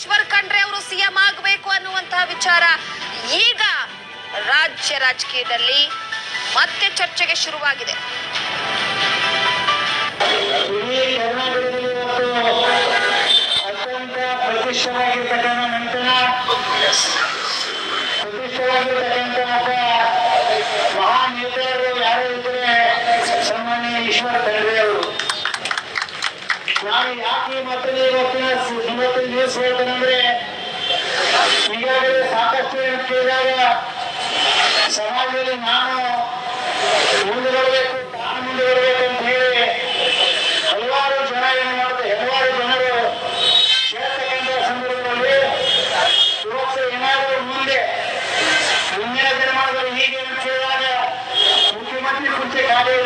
ಈಶ್ವರ್ ಖಂಡ್ರೆ ಅವರು ಸಿಎಂ ಆಗಬೇಕು ಅನ್ನುವಂತಹ ವಿಚಾರ ಈಗ ರಾಜ್ಯ ರಾಜಕೀಯದಲ್ಲಿ ಮತ್ತೆ ಚರ್ಚೆಗೆ ಶುರುವಾಗಿದೆ. ಮಹಾನ್ ಯಾರು ಇದ್ರೆ ಸನ್ಮಾನ್ಯ ಈಶ್ವರ ಖಂಡ್ರೆ ನಾನು ಯಾಕೆ ಮಾಡ್ತೀನಿ ಇವತ್ತಿನ ಸುಮತಿ ನ್ಯೂಸ್ ಹೇಳ್ತೇನೆಂದ್ರೆ ಈಗಾಗಲೇ ಸಾಕಷ್ಟು ಕೇಳಿದಾಗ ಸಮಾಜದಲ್ಲಿ ನಾನು ಮುಂದೆ ಬರಬೇಕು ತಾನು ಮುಂದೆ ಬರಬೇಕು ಅಂತ ಹೇಳಿ ಹಲವಾರು ಜನ ಏನು ಮಾಡುತ್ತೆ ಹಲವಾರು ಜನರು ಕೇಳ್ತಕ್ಕಂಥ ಸಂದರ್ಭದಲ್ಲಿ ಇವತ್ತು ಏನಾದರೂ ಮುಂದೆ ಮುಂದಿನ ದಿನಮಾನದಲ್ಲಿ ಹೀಗೆ ಕೇಳಿದಾಗ ಮುಖ್ಯಮಂತ್ರಿ ಕುರ್ಚೆ ಕಾರ್ಯ